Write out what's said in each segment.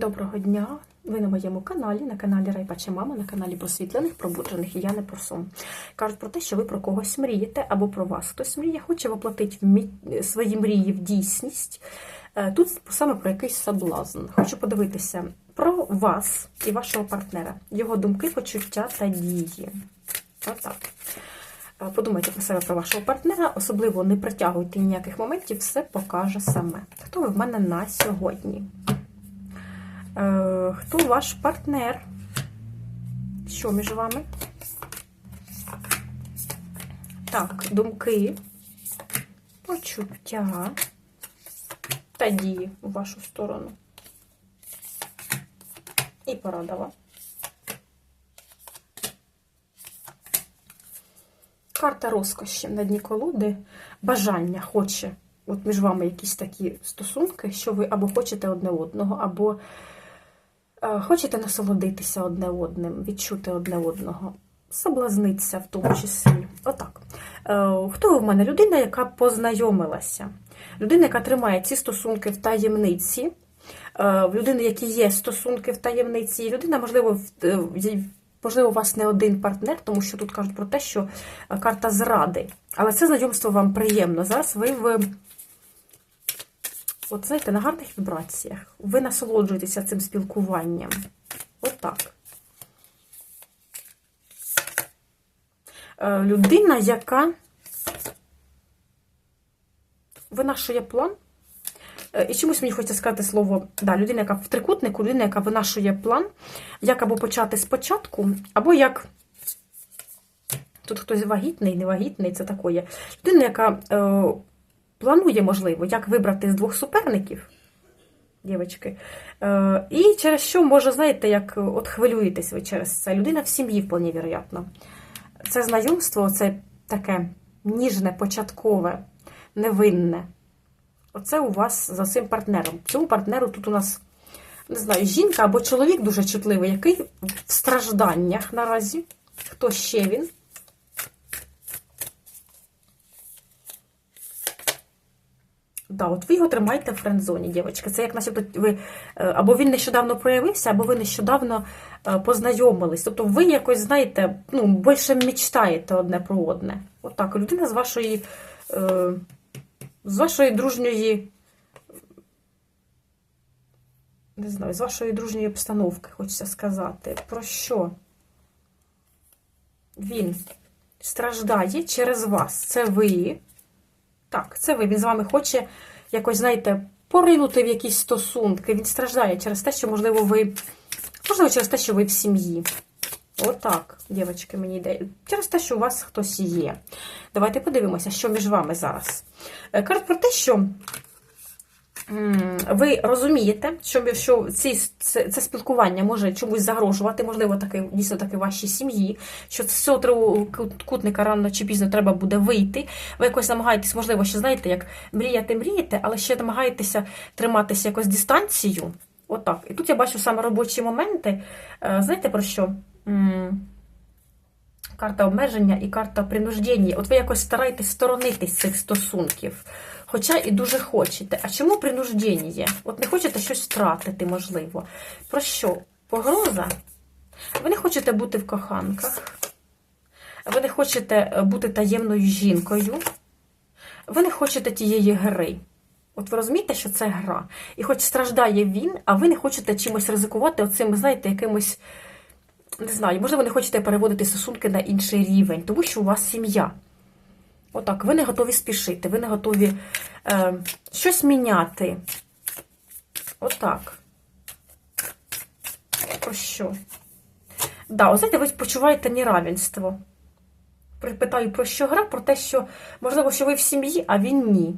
Доброго дня! Ви на моєму каналі, на каналі Райпача Мама, на каналі просвітлених, пробуджених і я не про сон. Кажуть про те, що ви про когось мрієте, або про вас хтось мріє, хоче воплотити свої мрії в дійсність. Е, Тут саме про якийсь соблазн. Хочу подивитися про вас і вашого партнера, його думки, почуття та дії. Отак. Е, Подумайте про себе про вашого партнера, особливо не притягуйте ніяких моментів, все покаже саме. Хто ви в мене на сьогодні? Е, Хто ваш партнер? Що між вами? Так, думки, почуття та дії у вашу сторону. І порадова. Карта розкоші на дні колоди. Бажання хоче. От між вами якісь такі стосунки, що ви або хочете одне одного, або хочете насолодитися одне одним, відчути одне одного, соблазнитися в тому числі. Отак. Е, Хто в мене? Людина, яка познайомилася. Людина, яка тримає ці стосунки в таємниці. Е, В людини, які є стосунки в таємниці. І Людина, можливо, е, можливо, у вас не один партнер, тому що тут кажуть про те, що е, карта зради. Але це знайомство вам приємно. Зараз ви в От знаєте, на гарних вібраціях. Ви насолоджуєтеся цим спілкуванням. Отак. Е, Людина, яка винашує план. Е, І чомусь мені хочеться сказати слово, да, людина, яка в трикутнику, людина, яка винашує план, як або почати спочатку, або як. Тут хтось вагітний, невагітний, це такое. Людина, яка е, планує, можливо, як вибрати з двох суперників, дівчатки, е, і через що може, знаєте, як от хвилюєтесь ви через це. Людина в сім'ї, вполне вероятно. Це знайомство, це таке ніжне, початкове, невинне. Оце у вас за цим партнером. Цьому партнеру тут у нас, не знаю, жінка або чоловік дуже чутливий, який в стражданнях наразі. Хто ще він? Да, от ви його тримаєте в френдзоні, дівчатка. Це як начебто ви е, або він нещодавно проявився, або ви нещодавно е, познайомились. Тобто ви якось, знаєте, ну, більше мечтаєте одне про одне. Отак, людина з вашої, е, з вашої дружньої, не знаю, з вашої дружньої обстановки, хочеться сказати. Про що? Він страждає через вас. Це ви. Так, це ви. Він з вами хоче якось, знаєте, поринути в якісь стосунки. Він страждає через те, що, можливо, ви. Можливо, через те, що ви в сім'ї. Отак, дівчатки, мені йде. Через те, що у вас хтось є. Давайте подивимося, що між вами зараз. Е, Кажуть про те, що ви розумієте, що, що ці, це, це спілкування може чомусь загрожувати, можливо, таки, дійсно таки вашій сім'ї, що з цього трикутника рано чи пізно треба буде вийти. Ви якось намагаєтесь, можливо, ще знаєте, як мріяти, мрієте, але ще намагаєтеся триматися якось дистанцію. Отак. І тут я бачу саме робочі моменти. Е, Знаєте про що? Карта обмеження і карта принуждення. От ви якось стараєтесь сторонитись цих стосунків. Хоча і дуже хочете. А чому принуждення? От не хочете щось втратити, можливо. Про що? Погроза? Ви не хочете бути в коханках. Ви не хочете е, бути таємною жінкою. Ви не хочете тієї гри. От ви розумієте, що це гра. І хоч страждає він, а ви не хочете чимось ризикувати, оцим, знаєте, якимось, не знаю, можливо, не хочете переводити стосунки на інший рівень, тому що у вас сім'я. Отак, ви не готові спішити, ви не готові е, щось міняти. Отак. Про що? Да, знаєте, ви почуваєте неравенство. Питаю, про що гра? Про те, що, можливо, що ви в сім'ї, а він ні.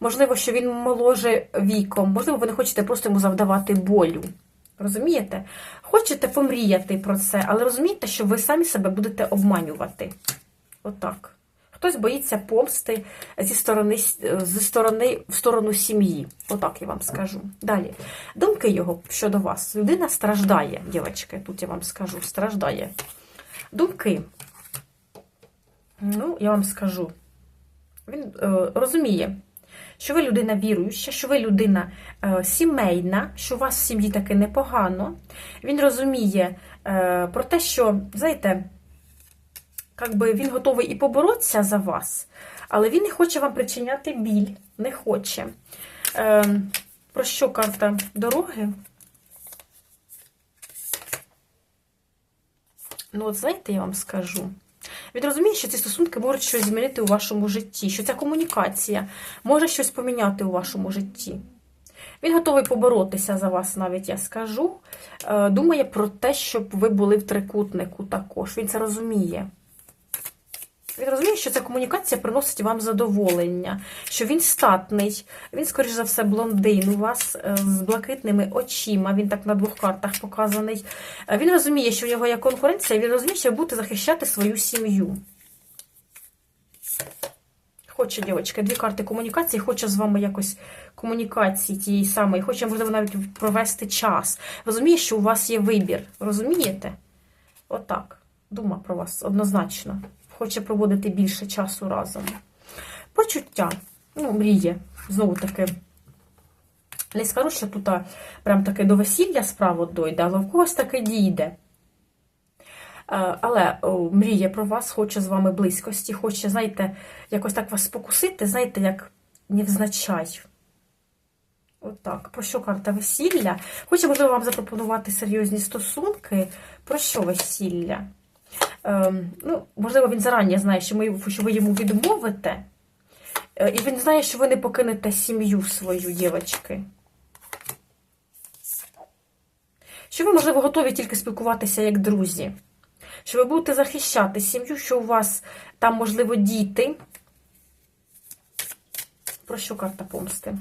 Можливо, що він моложе віком, можливо, ви не хочете просто йому завдавати болю. Розумієте? Хочете помріяти про це, але розумієте, що ви самі себе будете обманювати. Отак. Хтось боїться помсти зі сторони, зі сторони в сторону сім'ї. Отак я вам скажу. Далі. Думки його щодо вас. Людина страждає, дівчатки, тут я вам скажу, страждає. Думки. Ну, я вам скажу. Він е, розуміє, що ви людина віруюча, що ви людина е, сімейна, що у вас в сім'ї таки непогано. Він розуміє е, про те, що, знаєте, как би він готовий і поборотися за вас, але він не хоче вам причиняти біль, не хоче. Е, про що карта дороги? Ну, от знаєте, я вам скажу. Він розуміє, що ці стосунки можуть щось змінити у вашому житті, що ця комунікація може щось поміняти у вашому житті. Він готовий поборотися за вас, навіть я скажу. Е, Думає про те, щоб ви були в трикутнику також. Він це розуміє. Він розуміє, що ця комунікація приносить вам задоволення, що він статний, він, скоріш за все, блондин у вас е, з блакитними очима. Він так на двох картах показаний. Е, Він розуміє, що в нього є конкуренція, він розуміє, що ви будете захищати свою сім'ю. Хоче, дівчатка, дві карти комунікації, хоче з вами якось комунікації тієї самої, хоче, можливо, навіть провести час. Розуміє, що у вас є вибір. Розумієте? Отак. Дума про вас однозначно. Хоче проводити більше часу разом. Почуття. Ну, мріє. Знову таки. Не скажу, що тут прям таки до весілля справа дойде, але в когось таки дійде. Е, Але мріє про вас, хоче з вами близькості, хоче, знаєте, якось так вас спокусити, знаєте, як невзначай. Отак. Про що карта весілля? Хоче, можливо, вам запропонувати серйозні стосунки. Про що весілля? Ем, ну, Можливо, він зарані знає, що, ми, що ви йому відмовите. Е, І він знає, що ви не покинете сім'ю свою, дівчатки. Що ви, можливо, готові тільки спілкуватися як друзі. Що ви будете захищати сім'ю, що у вас там, можливо, діти. Про що карта помсти?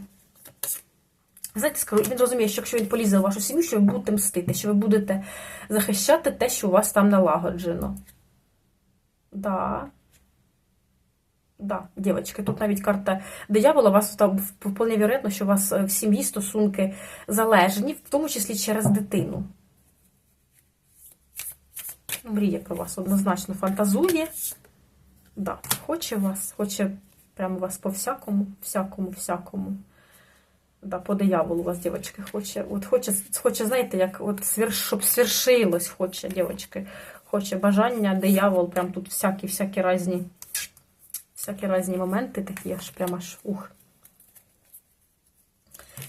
Знаєте, він розуміє, що якщо він полізе у вашу сім'ю, що ви будете мстити, що ви будете захищати те, що у вас там налагоджено. Да. Да, дівчатки, тут навіть карта диявола, у вас там вполне віроятно, що у вас в сім'ї стосунки залежні, в тому числі через дитину. Ну, Мріє про вас однозначно фантазує. Да, хоче вас, хоче прямо вас по всякому, всякому, всякому. Да, по дияволу у вас, дівчатки, хоче. От хоче, хоче, знаєте, як от свір, щоб свершилось, хоче, дівчатки. Хоче бажання, диявол, прям тут всякі-всякі різні, всякі різні моменти такі, аж прямо аж ух.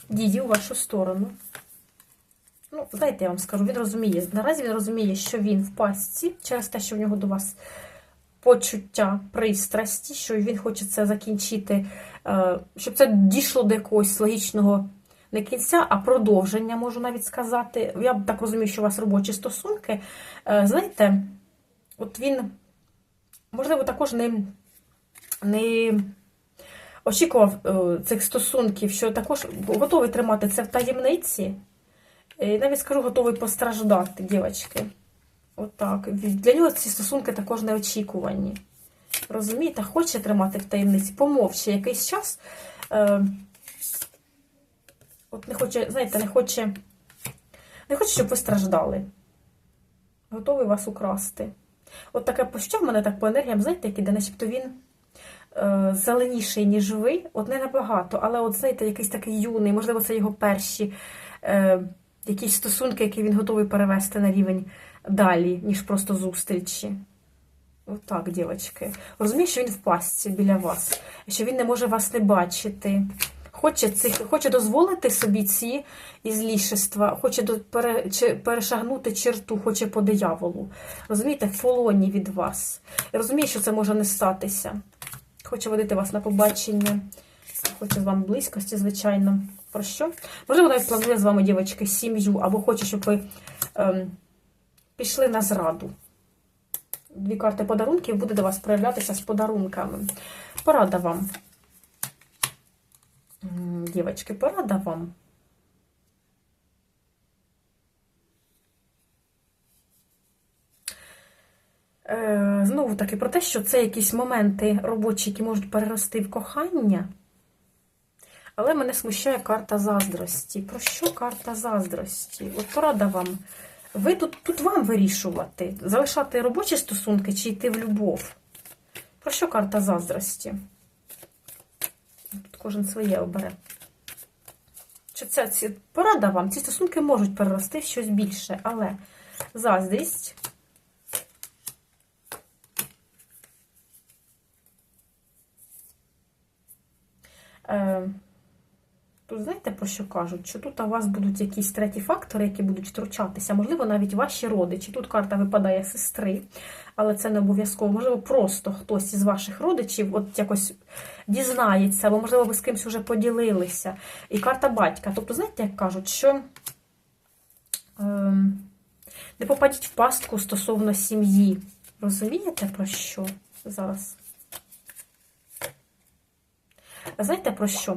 Дії у вашу сторону. Ну, знаєте, я вам скажу, він розуміє. Наразі він розуміє, що він в пастці через те, що в нього до вас почуття, пристрасті, що він хоче це закінчити, е, щоб це дійшло до якогось логічного не кінця, а продовження, можу навіть сказати. Я так розумію, що у вас робочі стосунки. Е, знаєте, от він, можливо, також не, не очікував е, цих стосунків, що також готовий тримати це в таємниці. І навіть скажу, готовий постраждати, дівчатки. Отак. Для нього ці стосунки також неочікувані. Розумієте, хоче тримати в таємниці, помовче якийсь час. Е, От не хоче, знаєте, не хоче, не хоче, щоб ви страждали. Готовий вас украсти. От таке почуття в мене так по енергіям, знаєте, як іде, начебто він е, зеленіший, ніж ви. От не набагато, але от, знаєте, якийсь такий юний, можливо, це його перші е, якісь стосунки, які він готовий перевести на рівень далі, ніж просто зустрічі. Отак, дівчатки. Розуміє, що він в пастці біля вас, що він не може вас не бачити. Хоче цих, хоче дозволити собі ці ізлішества, хоче до, пере, перешагнути черту, хоче по дияволу. Розумієте, в полоні від вас. І розуміє, що це може не статися. Хоче водити вас на побачення, хоче з вами близькості, звичайно. Про що? Можливо, навіть планує з вами, дівчатки, сім'ю, або хоче, щоб ви ем, пішли на зраду. Дві карти подарунків буде до вас проявлятися з подарунками. Порада вам. Дівчатки, порада вам. Е, Знову таки про те, що це якісь моменти робочі, які можуть перерости в кохання. Але мене смущає карта заздрості. Про що карта заздрості? От порада вам. Ви тут, тут вам вирішувати, залишати робочі стосунки чи йти в любов. Про що карта заздрості? Тут Кожен своє обере. Що ця ці, порада вам, ці стосунки можуть перерости в щось більше, але заздрість. Е, Тут знаєте про що кажуть? Що тут у вас будуть якісь треті фактори, які будуть втручатися, можливо, навіть ваші родичі. Тут карта випадає сестри, але це не обов'язково. Можливо, просто хтось із ваших родичів от якось дізнається, або, можливо, ви з кимось вже поділилися. І карта батька. Тобто, знаєте, як кажуть, що ем, не попадіть в пастку стосовно сім'ї. Розумієте про що зараз? Знаєте про що?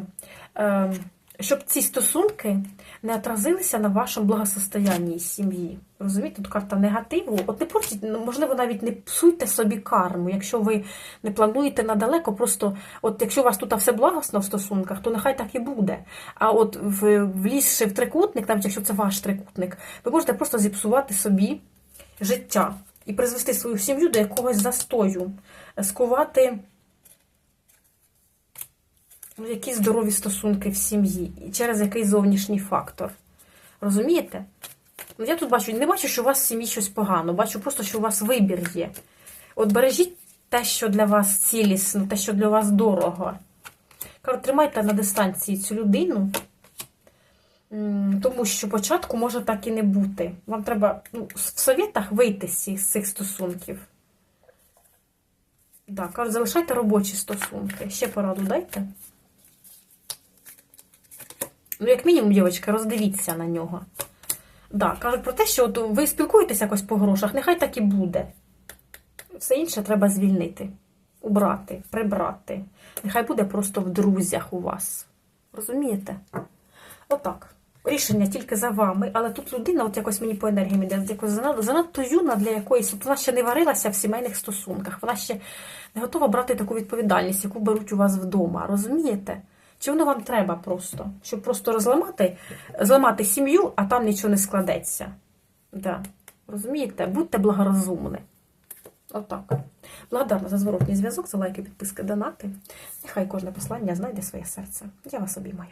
Ем, щоб ці стосунки не отразилися на вашому благосостоянні сім'ї. Розумієте, тут карта негативу. От не портіть, ну, можливо, навіть не псуйте собі карму. Якщо ви не плануєте надалеко, просто от якщо у вас тут все благосно в стосунках, то нехай так і буде. А от в, влізши в трикутник, навіть якщо це ваш трикутник, ви можете просто зіпсувати собі життя і призвести свою сім'ю до якогось застою, скувати. Ну, які здорові стосунки в сім'ї, і через який зовнішній фактор. Розумієте? Ну, я тут бачу, не бачу, що у вас в сім'ї щось погано, бачу просто, що у вас вибір є. От бережіть те, що для вас цілісно, те, що для вас дорого. Кажу, тримайте на дистанції цю людину, тому що початку може так і не бути. Вам треба ну, в совєтах вийти з цих, стосунків. Так, кажуть, залишайте робочі стосунки. Ще пораду дайте. Ну, як мінімум, дівчатка, роздивіться на нього. Да, кажуть про те, що от ви спілкуєтесь якось по грошах, нехай так і буде. Все інше треба звільнити, убрати, прибрати. Нехай буде просто в друзях у вас. Розумієте? Отак. Рішення тільки за вами, але тут людина, от якось мені по енергіям іде, якось занадто юна для якоїсь. От вона ще не варилася в сімейних стосунках. Вона ще не готова брати таку відповідальність, яку беруть у вас вдома. Розумієте? Чи воно вам треба просто? Щоб просто розламати, зламати сім'ю, а там нічого не складеться. Да. Розумієте? Будьте благорозумні. Отак. Благодарна за зворотній зв'язок, за лайки, підписки, донати. Нехай кожне послання знайде своє серце. Я вас обіймаю.